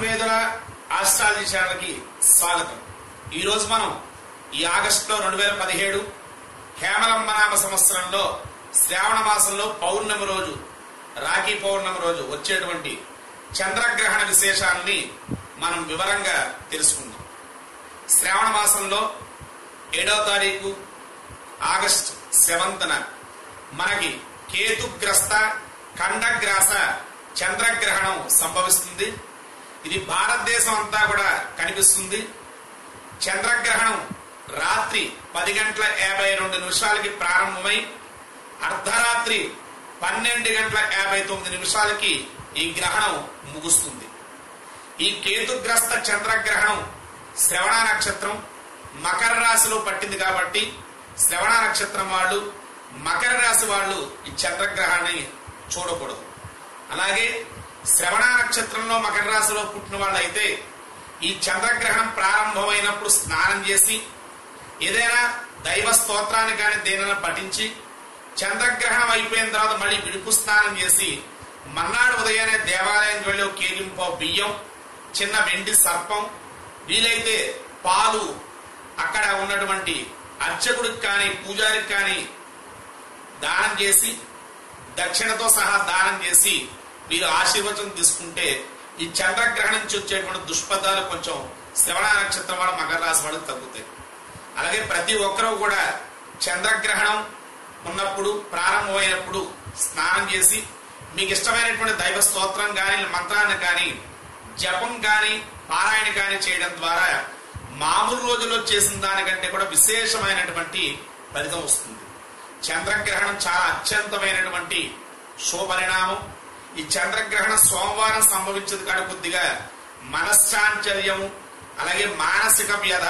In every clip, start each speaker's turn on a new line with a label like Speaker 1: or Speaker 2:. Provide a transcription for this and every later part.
Speaker 1: వరం ఆస్ట్రాలజీ ఛానల్కి స్వాగతం. ఈరోజు మనం ఈ ఆగస్టులో రెండు వేల పదిహేడు హేమలంబనామ సంవత్సరంలో శ్రావణ మాసంలో పౌర్ణమి రోజు రాఖీ పౌర్ణమి రోజు వచ్చేటువంటి చంద్రగ్రహణ విశేషాన్ని మనం వివరంగా తెలుసుకుందాం. శ్రావణ మాసంలో ఏడవ తారీఖు ఆగస్ట్ సెవెంత్న మనకి కేతుగ్రస్త ఖండగ్రాస చంద్రగ్రహణం సంభవిస్తుంది. ఇది భారతదేశం అంతా కూడా కనిపిస్తుంది. చంద్రగ్రహణం రాత్రి పది గంటల యాభై రెండు నిమిషాలకి ప్రారంభమై అర్ధరాత్రి పన్నెండు గంటల యాభై తొమ్మిది నిమిషాలకి ఈ గ్రహణం ముగుస్తుంది. ఈ కేతుగ్రస్త చంద్రగ్రహణం శ్రవణ నక్షత్రం మకర రాశిలో పట్టింది కాబట్టి శ్రవణ నక్షత్రం వాళ్ళు మకర రాశి వాళ్ళు ఈ చంద్రగ్రహాన్ని చూడకూడదు. అలాగే శ్రవణ నక్షత్రంలో మకర రాశిలో పుట్టిన వాళ్ళు అయితే ఈ చంద్రగ్రహణం ప్రారంభమైనప్పుడు స్నానం చేసి ఏదైనా దైవ స్తోత్రాన్ని కానీ దేనైనా పఠించి చంద్రగ్రహణం అయిపోయిన తర్వాత మళ్ళీ విడుపు స్నానం చేసి మన్నాడు ఉదయాన్నే దేవాలయానికి వెళ్ళి ఒక కేగింపో బియ్యం చిన్న వెండి సర్పం వీలైతే పాలు అక్కడ ఉన్నటువంటి అర్చకుడికి కానీ పూజారికి కానీ దానం చేసి దక్షిణతో సహా దానం చేసి మీరు ఆశీర్వచనం తీసుకుంటే ఈ చంద్రగ్రహణం నుంచి వచ్చేటువంటి దుష్పదాలు కొంచెం శ్రవణ నక్షత్రం వాడు మకర రాశి వాళ్ళకి తగ్గుతాయి. అలాగే ప్రతి ఒక్కరూ కూడా చంద్రగ్రహణం ఉన్నప్పుడు ప్రారంభమైనప్పుడు స్నానం చేసి మీకు ఇష్టమైనటువంటి దైవ స్తోత్రం కానీ మంత్రాన్ని కానీ జపం కానీ పారాయణ కానీ చేయడం ద్వారా మామూలు రోజుల్లో చేసిన దానికంటే కూడా విశేషమైనటువంటి ఫలితం వస్తుంది. చంద్రగ్రహణం చాలా అత్యంతమైనటువంటి శుభపరిణామం ఈ చంద్రగ్రహణం సోమవారం సంభవించదు కాడ కొద్దిగా మనశ్చాంచల్యము అలాగే మానసిక వ్యధ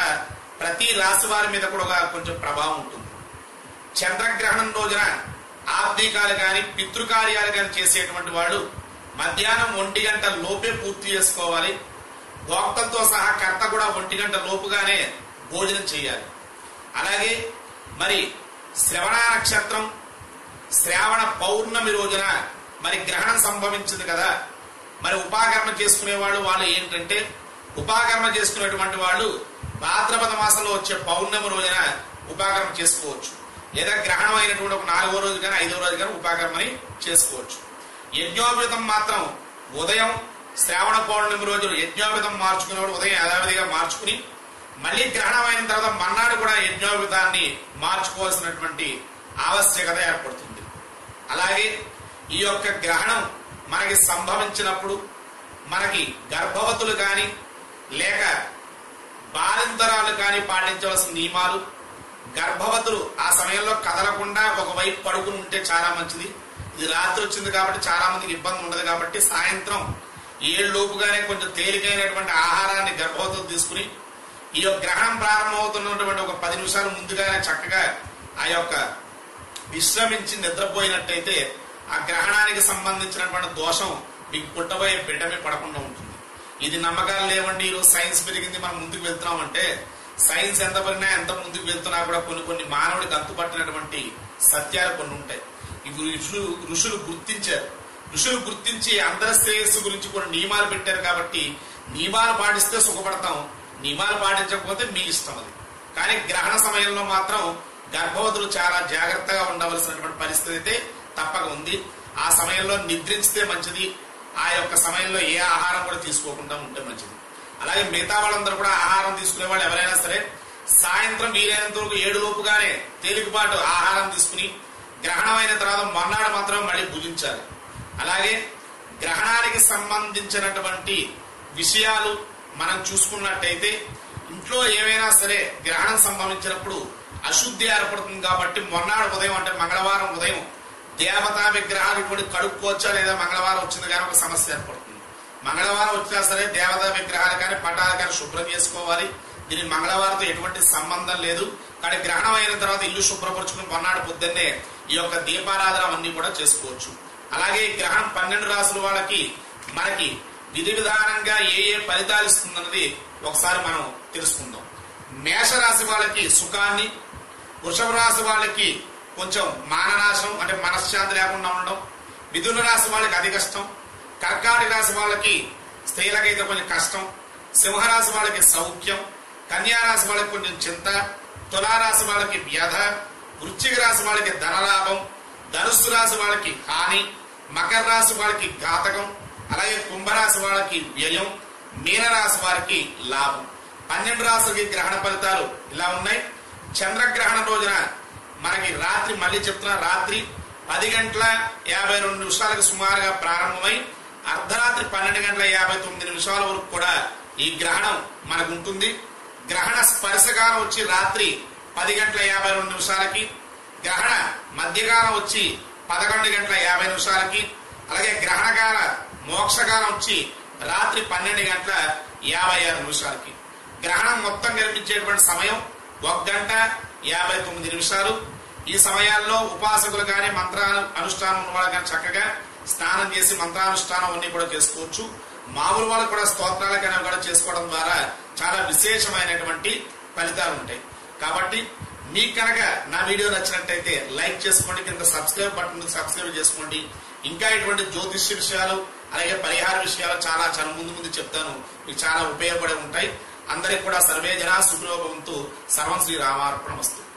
Speaker 1: ప్రతి రాశి వారి మీద కూడా కొంచెం ప్రభావం ఉంటుంది. చంద్రగ్రహణం రోజున ఆర్థికాలు కానీ పితృకార్యాలు కానీ చేసేటువంటి వాడు మధ్యాహ్నం ఒంటి గంట లోపే పూర్తి చేసుకోవాలి. భోక్తలతో సహా కర్త కూడా ఒంటి గంట లోపుగానే భోజనం చేయాలి. అలాగే మరి శ్రవణ నక్షత్రం శ్రావణ పౌర్ణమి రోజున మరి గ్రహణం సంభవించింది కదా. మరి ఉపాకర్మ చేసుకునేవాళ్ళు వాళ్ళు ఏంటంటే ఉపాకర్మ చేసుకునేటువంటి వాళ్ళు భాద్రపద మాసంలో వచ్చే పౌర్ణమి రోజున ఉపాకర్మ చేసుకోవచ్చు. లేదా గ్రహణం అయినటువంటి ఒక నాలుగో రోజు కానీ ఐదో రోజు కానీ ఉపాకర్మని చేసుకోవచ్చు. యజ్ఞోపేతం మాత్రం ఉదయం శ్రావణ పౌర్ణమి రోజు యజ్ఞోపేతం మార్చుకునేవాడు ఉదయం యథావిధిగా మార్చుకుని మళ్ళీ గ్రహణం అయిన తర్వాత మన్నాడు కూడా యజ్ఞోపేతాన్ని మార్చుకోవాల్సినటువంటి ఆవశ్యకత ఏర్పడుతుంది. అలాగే ఈ యొక్క గ్రహణం మనకి సంభవించినప్పుడు మనకి గర్భవతులు కానీ లేక బాలింతరాలు కానీ పాటించవలసిన నియమాలు గర్భవతులు ఆ సమయంలో కదలకుండా ఒకవైపు పడుకుని ఉంటే చాలా మంచిది. ఇది రాత్రి వచ్చింది కాబట్టి చాలా మందికి ఇబ్బంది ఉండదు కాబట్టి సాయంత్రం ఏళ్ళలోపుగానే కొంచెం తేలికైనటువంటి ఆహారాన్ని గర్భవతులు తీసుకుని ఈ యొక్క గ్రహణం ప్రారంభమవుతున్నటువంటి ఒక పది నిమిషాలు ముందుగానే చక్కగా ఆ యొక్క విశ్రమించి నిద్రపోయినట్టయితే ఆ గ్రహణానికి సంబంధించినటువంటి దోషం మీకు పుట్టబోయే బిడ్డమే పడకుండా ఉంటుంది. ఇది నమ్మకాలు లేవండి ఈరోజు సైన్స్ పెరిగింది మనం ముందుకు వెళ్తున్నామంటే సైన్స్ ఎంత పెరిగినా ఎంత ముందుకు వెళ్తున్నా కూడా కొన్ని కొన్ని మానవుడికి అంతుపట్టినటువంటి సత్యాలు కొన్ని ఉంటాయి. ఇవి ఋషులు ఋషులు గుర్తించారు. ఋషులు గుర్తించి అందరి శ్రేయస్సు గురించి కొన్ని నియమాలు పెట్టారు కాబట్టి నియమాలు పాటిస్తే సుఖపడతాం నియమాలు పాటించకపోతే మీ ఇష్టం అది. కానీ గ్రహణ సమయంలో మాత్రం గర్భవతులు చాలా జాగ్రత్తగా ఉండవలసినటువంటి పరిస్థితి అయితే తప్పక ఉంది. ఆ సమయంలో నిద్రించితే మంచిది. ఆ యొక్క సమయంలో ఏ ఆహారం కూడా తీసుకోకుండా ఉంటే మంచిది. అలాగే మిగతా వాళ్ళందరూ కూడా ఆహారం తీసుకునే వాళ్ళు ఎవరైనా సరే సాయంత్రం వీలైనంత వరకు ఏడు లోపుగానే తేలికపాటు ఆహారం తీసుకుని గ్రహణం అయిన తర్వాత మొన్నాడు మాత్రం మళ్ళీ భుజించాలి. అలాగే గ్రహణానికి సంబంధించినటువంటి విషయాలు మనం చూసుకున్నట్టయితే ఇంట్లో ఏమైనా సరే గ్రహణం సంభవించినప్పుడు అశుద్ధి ఏర్పడుతుంది కాబట్టి మొన్నాడు ఉదయం అంటే మంగళవారం ఉదయం దేవతా విగ్రహాలు ఇప్పుడు కడుక్కోవచ్చా లేదా మంగళవారం వచ్చింది కానీ ఒక సమస్య ఏర్పడుతుంది. మంగళవారం వచ్చినా సరే దేవతా విగ్రహాలు కానీ పటాలు కానీ శుభ్రం చేసుకోవాలి. దీనికి మంగళవారంతో ఎటువంటి సంబంధం లేదు. కానీ గ్రహణం అయిన తర్వాత ఇల్లు శుభ్రపరుచుకుని మొన్నాడు పొద్దున్నే ఈ యొక్క దీపారాధన అన్ని కూడా చేసుకోవచ్చు. అలాగే ఈ గ్రహణం పన్నెండు రాసుల వాళ్ళకి మనకి విధి విధానంగా ఏ ఏ ఫలితాలు ఇస్తుందన్నది ఒకసారి మనం తెలుసుకుందాం. మేషరాశి వాళ్ళకి సుఖాన్ని వృషభ రాశి వాళ్ళకి కొంచెం మాననాశం అంటే మనశ్శాంతి లేకుండా ఉండడం మిథున రాశి వాళ్ళకి అది కష్టం కర్కాటక రాశి వాళ్ళకి స్త్రీలకైతే కొంచెం కష్టం సింహరాశి వాళ్ళకి సౌఖ్యం కన్యారాశి వాళ్ళకి కొంచెం చింత తులారాశి వాళ్ళకి వ్యధ వృశ్చిక రాశి వాళ్ళకి ధనలాభం ధనుస్సు రాశి వాళ్ళకి హాని మకర రాశి వాళ్ళకి ఘాతకం అలాగే కుంభరాశి వాళ్ళకి వ్యయం మీనరాశి వారికి లాభం. పన్నెండు రాశులకి గ్రహణ ఫలితాలు ఇలా ఉన్నాయి. చంద్రగ్రహణం రోజున మనకి రాత్రి మళ్ళీ చెప్తున్నా రాత్రి పది గంటల యాభై రెండు నిమిషాలకు సుమారుగా ప్రారంభమై అర్ధరాత్రి పన్నెండు గంటల యాభై తొమ్మిది నిమిషాల వరకు కూడా ఈ గ్రహణం మనకు ఉంటుంది గ్రహణ స్పర్శకాలం వచ్చి రాత్రి పది గంటల యాభై రెండు నిమిషాలకి గ్రహణ మధ్యకాలం వచ్చి పదకొండు గంటల యాభై నిమిషాలకి అలాగే గ్రహణకాల మోక్షకాలం వచ్చి రాత్రి పన్నెండు గంటల యాభై ఆరు నిమిషాలకి. గ్రహణం మొత్తం కనిపించేటువంటి సమయం ఒక గంట యాభై తొమ్మిది నిమిషాలు. ఈ సమయాల్లో ఉపాసకులు కానీ మంత్రాలు అనుష్ఠానం ఉన్న వాళ్ళు కానీ చక్కగా స్నానం చేసి మంత్రానుష్ఠానం అన్ని కూడా చేసుకోవచ్చు. మామూలు వాళ్ళు కూడా స్తోత్రాలు కానీ కూడా చేసుకోవడం ద్వారా చాలా విశేషమైనటువంటి ఫలితాలు ఉంటాయి. కాబట్టి మీకు కనుక నా వీడియో నచ్చినట్టయితే లైక్ చేసుకోండి కింద సబ్స్క్రైబ్ బటన్ సబ్స్క్రైబ్ చేసుకోండి. ఇంకా ఇటువంటి జ్యోతిష్య విషయాలు అలాగే పరిహార విషయాలు చాలా చాలా ముందు ముందు చెప్తాను. మీకు చాలా ఉపయోగపడే ఉంటాయి. అందరికి కూడా సర్వే జనా సర్వం శ్రీ రామార్పణ వస్తుంది